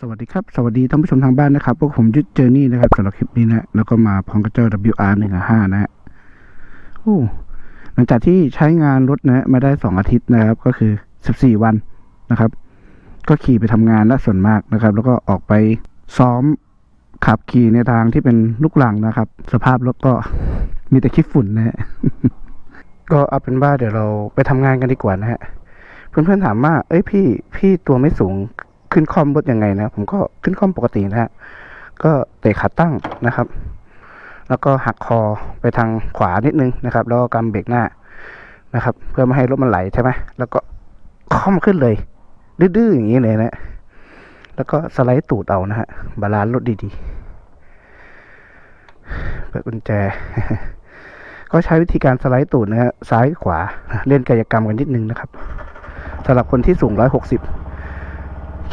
สวัสดีครับ สวัสดีท่านผู้ชมทางบ้านนะครับ พวกผมยุทธเจอร์นี่นะครับสำหรับคลิปนี้นะ แล้วก็มาพร้อมกับเจ้า WR หนึ่งห้านะฮะโอ้หลังจากที่ใช้งานรถนะ มาได้สองอาทิตย์นะครับ ก็คือสิบสี่วันนะครับ ก็ขี่ไปทำงานและส่วนมากนะครับ แล้วก็ออกไปซ้อมขับขี่ในทางที่เป็นลูกหลังนะครับ สภาพรถก็มีแต่ขี้ฝุ่นนะฮะก็เอาเป็นว่าเดี๋ยวเราไปทำงานกันดีกว่านะฮะเพื่อนๆถามว่า เอ้ยพี่ พี่ตัวไม่สูง ขึ้นคอมรถยังไงนะผมก็ขึ้นคอมปกตินะฮะก็เตะขาตั้งนะครับ แล้วก็หักคอไปทางขวานิดนึงนะครับ แล้วก็กำเบรกหน้านะครับ เพื่อไม่ให้รถมันไหลใช่ไหมแล้วก็คอมขึ้นเลย ดื้อๆอย่างนี้เลยนะแล้วก็สไลด์ตูดเอานะฮะบาลานซ์รถดีๆเปิดกุญแจ ก็ใช้วิธีการสไลด์ตูดนะฮะซ้ายขวาเล่นกายกรรมกันนิดนึงนะครับสำหรับคนที่สูงร้อยหกสิบ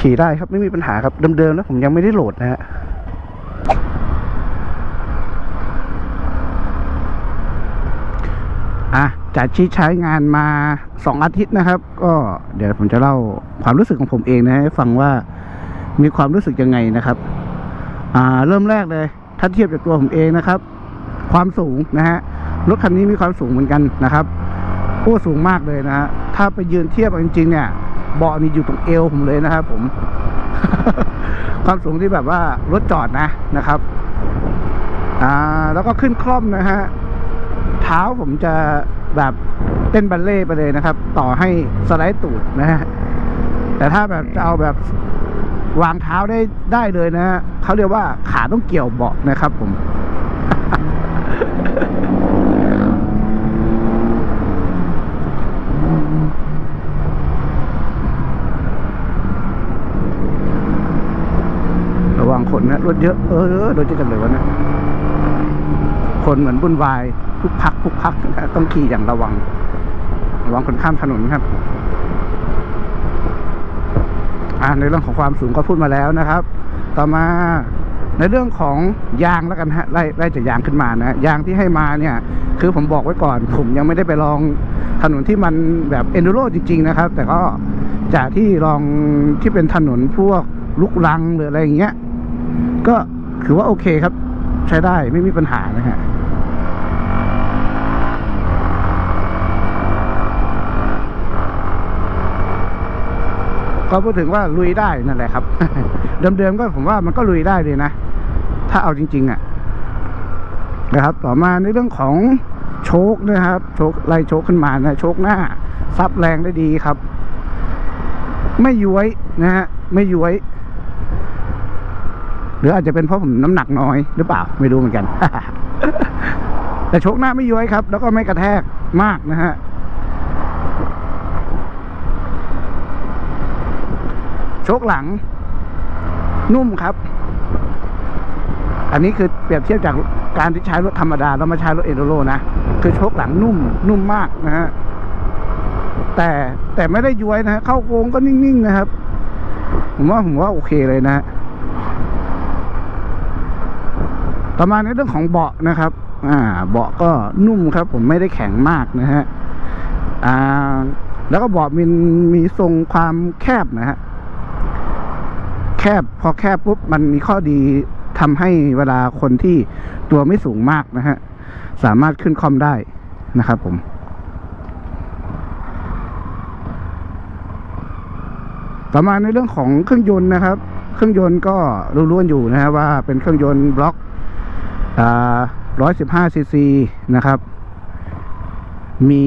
ขี่ได้ครับไม่มีปัญหาครับเดิมๆนะผมยังไม่ได้โหลดนะฮะอะจากที่ใช้งานมาสองอาทิตย์นะครับ ก็เดี๋ยวผมจะเล่าความรู้สึกของผมเองนะให้ฟังว่ามีความรู้สึกยังไงนะครับ อ่า เริ่มแรกเลย ถ้าเทียบจากตัวผมเองนะครับ ความสูงนะฮะรถคันนี้มีความสูงเหมือนกันนะครับโอ้สูงมากเลยนะฮะถ้าไปยืนเทียบจริงๆเนี่ย เบาะนี่อยู่ตรงเอวผมเลยนะครับผม ความสูงที่แบบว่ารถจอดนะนะครับ อ่า แล้วก็ขึ้นคล่อมนะฮะ เท้าผมจะแบบเต้นบัลเล่ต์ไปเลยนะครับ ต่อให้สไลด์ตูดนะฮะ แต่ถ้าแบบจะเอาแบบวางเท้าได้ได้เลยนะฮะเขาเรียกว่าขาต้องเกี่ยวเบาะนะครับผม ระวังคนนะ รถเยอะ เออรถเยอะจังเลยวะนะคนเหมือนบุ่นวายทุกพักทุกพักต้องขี่อย่างระวัง ระวังคนข้ามถนนครับอ่าในเรื่องของความสูงก็พูดมาแล้วนะครับ ต่อมาในเรื่องของยางแล้วกันฮะไล่ไล่จากยางขึ้นมานะยางที่ให้มาเนี่ย คือผมบอกไว้ก่อน ผมยังไม่ได้ไปลองถนนที่มันแบบเอนดูโรจริง ๆ นะครับ แต่ก็จากที่ลองที่เป็นถนนพวกลูกรังหรืออะไรอย่างเงี้ย ก็ถือว่าโอเคครับ ใช้ได้ไม่มีปัญหานะฮะก็พูดถึงว่าลุยได้นั่นแหละครับ เดิมๆก็ผมว่ามันก็ลุยได้เลยนะ ถ้าเอาจริง ๆ อะ นะครับ ต่อมาในเรื่องของโชคนะครับ โชคไล่โชคขึ้นมานะโชคหน้าซับแรงได้ดีครับ ไม่ย้วยนะฮะไม่ย้วย หรืออาจจะเป็นเพราะผมน้ำหนักน้อยหรือเปล่าไม่รู้เหมือนกัน แต่โชคหน้าไม่ย้วยครับ แล้วก็ไม่กระแทกมากนะฮะโชคหลัง นุ่มครับ อันนี้คือเปรียบเทียบจากการที่ใช้รถธรรมดาแล้วมาใช้รถเอโดโรนะคือโชคหลังนุ่ม นุ่มมากนะฮะแต่แต่ไม่ได้ย้วยนะฮะเข้าโค้งก็นิ่งๆนะครับ ผมว่าผมว่าโอเคเลยนะฮะ ต่อมาณในเรื่องของเบาะนะครับ อ่า เบาะก็นุ่มครับ ผมไม่ได้แข็งมากนะฮะ อ่า แล้วก็เบาะมันมีทรงความแคบนะฮะ แคบพอแคบปุ๊บมันมีข้อดีทำให้เวลาคนที่ตัวไม่สูงมากนะฮะ สามารถขึ้นคอมได้นะครับผมต่อมาในเรื่องของเครื่องยนต์นะครับ เครื่องยนต์ก็รู้ๆอยู่นะฮะว่าเป็นเครื่องยนต์บล็อก อ่าร้อยสิบห้าซีซีนะครับ มี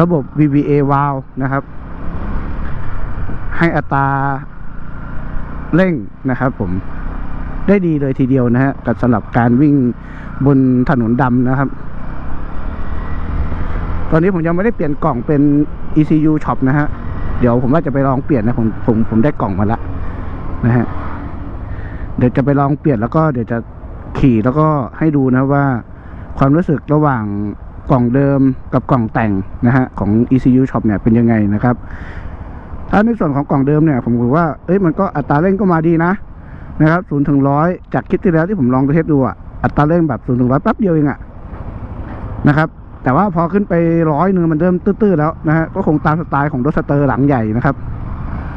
ระบบ VVA valve นะครับ ให้อัตราเร่งนะครับผมได้ดีเลยทีเดียวนะฮะกับสำหรับการวิ่งบนถนนดำนะครับ ตอนนี้ผมยังไม่ได้เปลี่ยนกล่องเป็น ECU shop นะฮะ เดี๋ยวผมว่าจะไปลองเปลี่ยนนะผมผมผมได้กล่องมาละนะฮะ เดี๋ยวจะไปลองเปลี่ยนแล้วก็เดี๋ยวจะ ขี่แล้วก็ให้ดูนะว่าความรู้สึกระหว่างกล่องเดิมกับกล่องแต่งนะฮะของ ECU shop เนี่ยเป็นยังไงนะครับ ถ้าในส่วนของกล่องเดิมเนี่ยผมถือว่าเอ้ยมันก็อัตราเร่งก็มาดีนะนะครับศูนย์ถึงร้อยจากคลิปที่แล้วที่ผมลองเทสดูอะอัตราเร่งแบบศูนย์ถึงร้อยแป๊บเดียวเองอะนะครับ แต่ว่าพอขึ้นไปร้อยหนึ่งมันเริ่มตื้อๆแล้วนะฮะก็คงตามสไตล์ของรถสเตอร์หลังใหญ่นะครับ อื้อหือ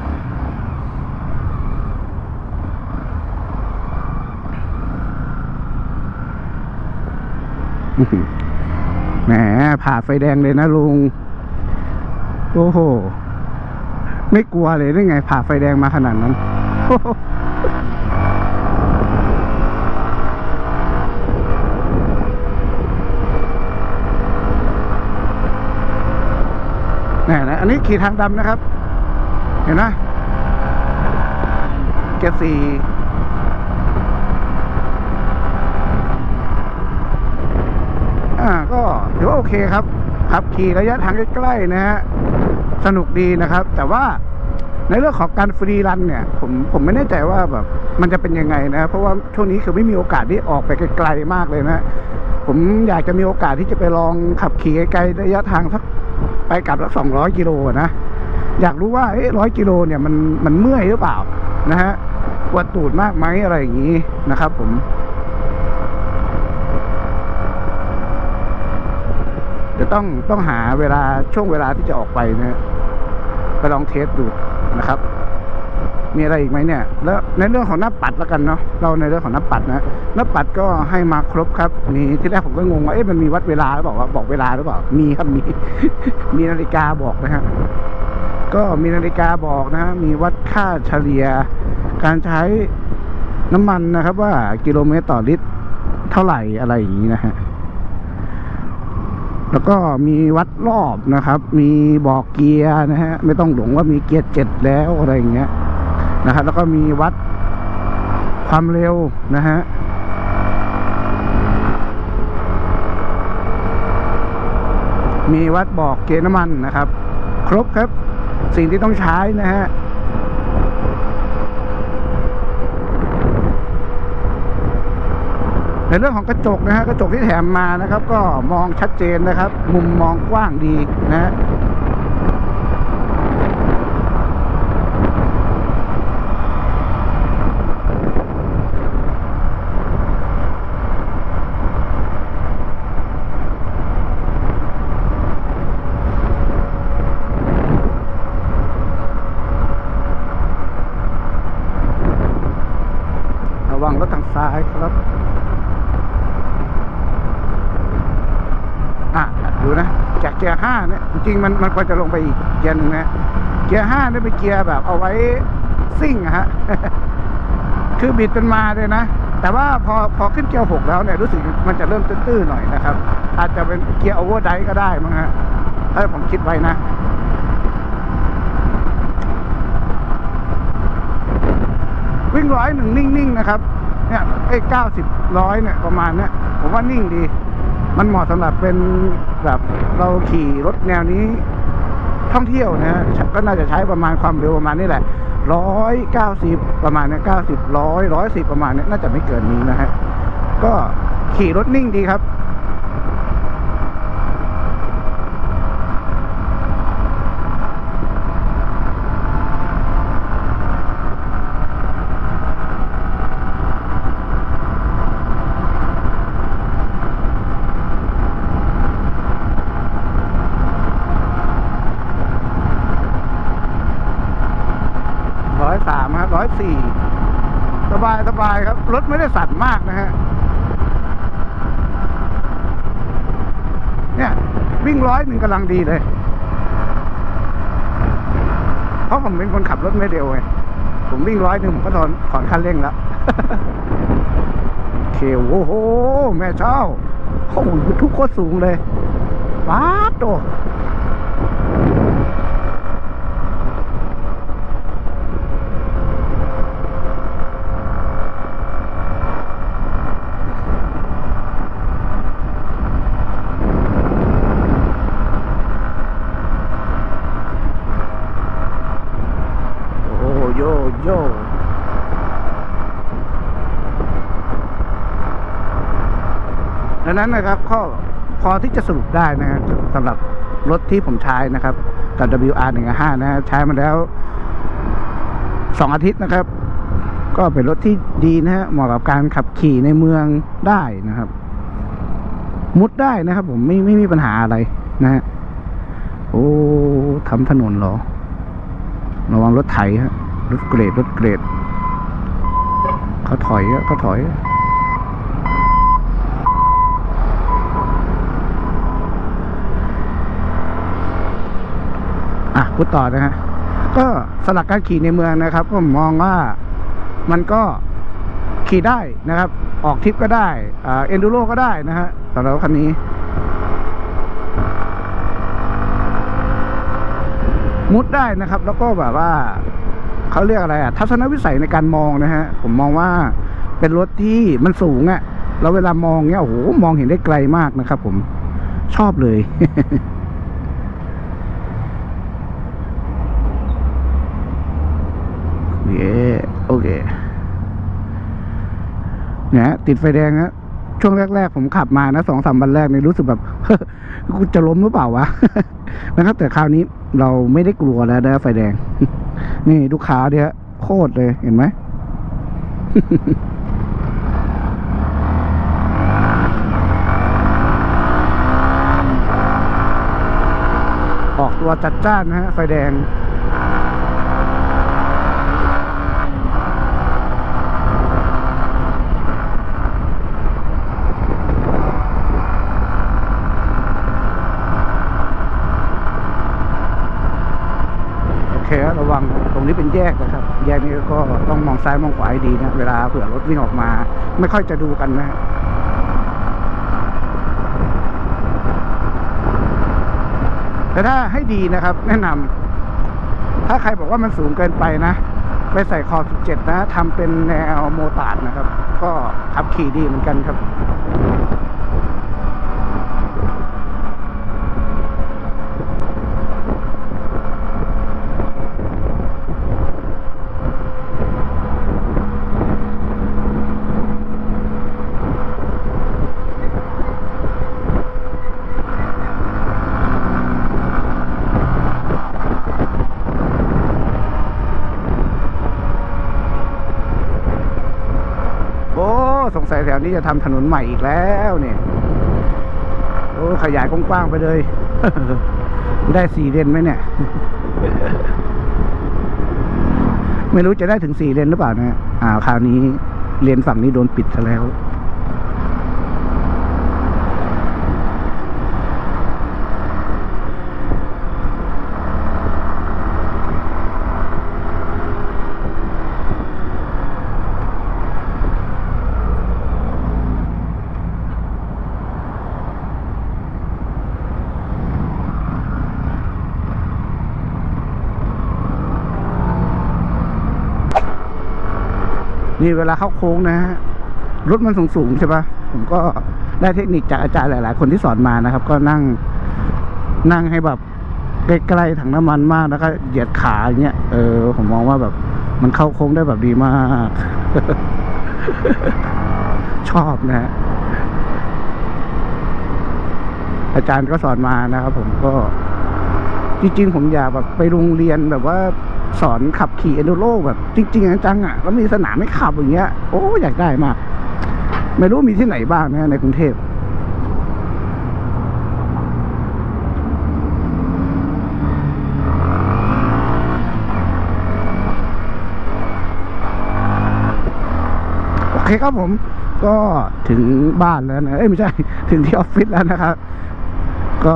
แหมผ่าไฟแดงเลยนะลุง โอ้โห ไม่กลัวเลยได้ไง ผ่าไฟแดงมาขนาดนั้นโอ้โหแน่นะอันนี้ขี่ทางดำนะครับ เห็นนะเกสี่อ่าก็ถือว่าโอ เคครับขับขี่ระยะทางใกล้ๆนะฮะสนุกดีนะครับ แต่ว่าในเรื่องของการฟรีรันเนี่ย ผมผมไม่แน่ใจว่าแบบมันจะเป็นยังไงนะเพราะว่าช่วงนี้คือไม่มีโอกาสที่ออกไปไกลๆมากเลยนะผมอยากจะมีโอกาสที่จะไปลองขับขี่ไกลๆระยะทางสักไปกลับสักสองร้อยกิโลนะอยากรู้ว่าเอ๊ะร้อยกิโลเนี่ยมันมันเมื่อยหรือเปล่านะฮะปวดตูดมากไหมอะไรอย่างนี้นะครับ ผม จะต้องต้องหาเวลาช่วงเวลาที่จะออกไปนะไปลองเทสดูนะครับ มีอะไรอีกไหมเนี่ย แล้วในเรื่องของหน้าปัดแล้วกันเนาะเราในเรื่องของหน้าปัดนะหน้าปัดก็ให้มาครบครับ มีที่แรกผมก็งงว่าเอ๊ะมันมีวัดเวลาหรือเปล่าว่าบอกเวลาหรือเปล่ามีครับมี มีนาฬิกาบอกนะฮะก็มีนาฬิกาบอกนะฮะมีวัดค่าเฉลี่ย การใช้น้ำมันนะครับว่ากิโลเมตรต่อลิตรเท่าไหร่อะไรอย่างนี้นะฮะ แล้วก็มีวัดรอบนะครับ มีบอกเกียร์นะฮะ ไม่ต้องหลงว่ามีเกียร์เจ็ดแล้วอะไรอย่างเงี้ยนะครับ แล้วก็มีวัดความเร็วนะฮะมีวัดบอกเกณฑ์น้ำมันนะครับ ครบครับ สิ่งที่ต้องใช้นะฮะ ในเรื่องของกระจกนะฮะกระจกที่แถมมานะครับ ก็มองชัดเจนนะครับ มุมมองกว้างดีนะฮะระวังรถทางซ้ายครับ อะ ดูนะ จากเกียร์ห้าเนี่ยจริงมันมันควรจะลงไปอีกเกียร์หนึงนะเกียร์ห้าเนี่ยเป็นเกียร์แบบเอาไว้ซิ่งฮะคือบิดเป็นมาเลยนะ แต่ว่าพอพอขึ้นเกียร์หกแล้วเนี่ยรู้สึกมันจะเริ่มตื้อๆหน่อยนะครับ อาจจะเป็นเกียร์โอเวอร์ไดก็ได้มั้งฮะถ้าผมคิดไว้นะวิ่งร้อยหนึ่งนิ่งๆนะครับ เนี่ยไอ้เก้าสิบร้อยเนี่ยประมาณเนี้ยผมว่านิ่งดี มันเหมาะสำหรับเป็นแบบเราขี่รถแนวนี้ท่องเที่ยวนะฮะก็น่าจะใช้ประมาณความเร็วประมาณนี้แหละร้อยเก้าสิบประมาณเนี้ยเก้าสิบร้อยร้อยสิบประมาณเนี้ยน่าจะไม่เกินนี้นะฮะก็ขี่รถนิ่งดีครับ ร้อยสามครับร้อย สี่สบายสบายครับ รถไม่ได้สั่นมากนะฮะ เนี่ย วิ่งร้อยหนึ่งกำลังดีเลย เพราะผมเป็นคนขับรถไม่เร็วไง ผมวิ่งร้อยหนึ่งผมก็ถอนถอนคันเร่งแล้วโอเคโอ้โห แม่เจ้าโอ้โหทุกโคตรสูงเลยว้าดโต โอ้โยโย ดังนั้นนะครับข้อพอที่จะสรุปได้นะฮะสำหรับรถที่ผมใช้นะครับกับ WR 1 5นะฮะใช้มาแล้วสองอาทิตย์นะครับ ก็เป็นรถที่ดีนะฮะเหมาะกับการขับขี่ในเมืองได้นะครับ มุดได้นะครับ ผมไม่ไม่มีปัญหาอะไรนะฮะโอ้ทำถนนเหรอ ระวังรถไถฮะรถเกรดรถเกรดเขาถอยเขาถอย พูดต่อนะฮะก็สลักการขี่ในเมืองนะครับผมมองว่ามันก็ขี่ได้นะครับ ออกทริปก็ได้อ่าเอนดูโรก็ได้นะฮะสำหรับคันนี้มุดได้นะครับ แล้วก็แบบว่าเขาเรียกอะไรอะทัศนวิสัยในการมองนะฮะ ผมมองว่าเป็นรถที่มันสูงอะแล้วเวลามองเนี้ยโอ้โหมองเห็นได้ไกลมากนะครับ ผมชอบเลย เย้ โอเคเนี่ยติดไฟแดงนะช่วงแรก ๆ ผมขับมานะสองสามวันแรกเนี่ยรู้สึกแบบกูจะล้มหรือเปล่าวะนะครับแต่คราวนี้เราไม่ได้กลัวแล้วนะไฟแดง นี่ลูกค้าเนี่ยโคตรเลยเห็นไหมออกตัวจัดจ้านนะฮะไฟแดง คครับระวังตรงนี้เป็นแยกนะครับ แยกนี้ก็ต้องมองซ้ายมองขวาให้ดีนะเวลาเผื่อรถวิ่งออกมา ไม่ค่อยจะดูกันนะแต่ถ้าให้ดีนะครับ แนะนำถ้าใครบอกว่ามันสูงเกินไปนะ ไปใส่คอ17 นะทำเป็นแนวโมตาร์นะครับ ก็ขับขี่ดีเหมือนกันครับ ถวนี้จะทำถนนใหม่อีกแล้วเนี่ยโอ้ขยายกว้างๆไปเลย ได้สี่เลนไหมเนี่ย ไม่รู้จะได้ถึงสี่เลนหรือเปล่านะอ่าคราวนี้เลนฝั่งนี้โดนปิดซะแล้ว นี่เวลาเข้าโค้งนะฮะรถมันสูงสูงๆใช่ปะผมก็ได้เทคนิคจากอาจารย์หลาย ๆ คนที่สอนมานะครับ ก็นั่งนั่งให้แบบใกล้ๆถังน้ำมันมากแล้วก็เหยียดขาอย่างเงี้ยเออผมมองว่าแบบ มันเข้าโค้งได้แบบดีมาก ชอบนะฮะอาจารย์ก็สอนมานะครับผมก็จริงๆผมอยากแบบไปโรงเรียนแบบว่า สอนขับขี่เอนโดโรแบบจริงๆจังๆอะแล้วมีสนามให้ขับอย่างเงี้ยโอ้อยากได้มาก ไม่รู้มีที่ไหนบ้างนะในกรุงเทพโอเคครับผมก็ถึงบ้านแล้วนะ เอ้ยไม่ใช่ ถึงที่ออฟฟิศแล้วนะครับ ก็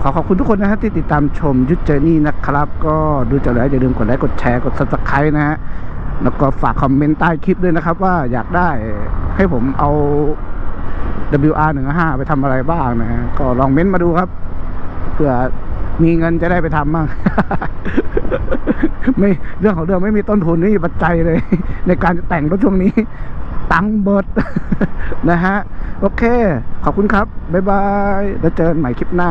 ขอขอบคุณทุกคนนะฮะที่ติดตามชมยุทธเจอนี่นะครับ ก็ดูจบแล้วอย่าลืมกดไลค์กดแชร์กด subscribe นะฮะแล้วก็ฝากคอมเมนต์ใต้คลิปด้วยนะครับ ว่าอยากได้ให้ผมเอา WR 1 5ไปทำอะไรบ้างนะฮะก็ลองเม้นต์มาดูครับเผื่อมีเงินจะได้ไปทำบ้าง ไม่เรื่องของเรื่องไม่มีต้นทุนไม่มีปัจจัยเลย ในการจะแต่งรถช่วงนี้ ตังเบิดนะฮะ โอเค ขอบคุณครับ บ๊ายบาย แล้วเจอกันใหม่คลิปหน้า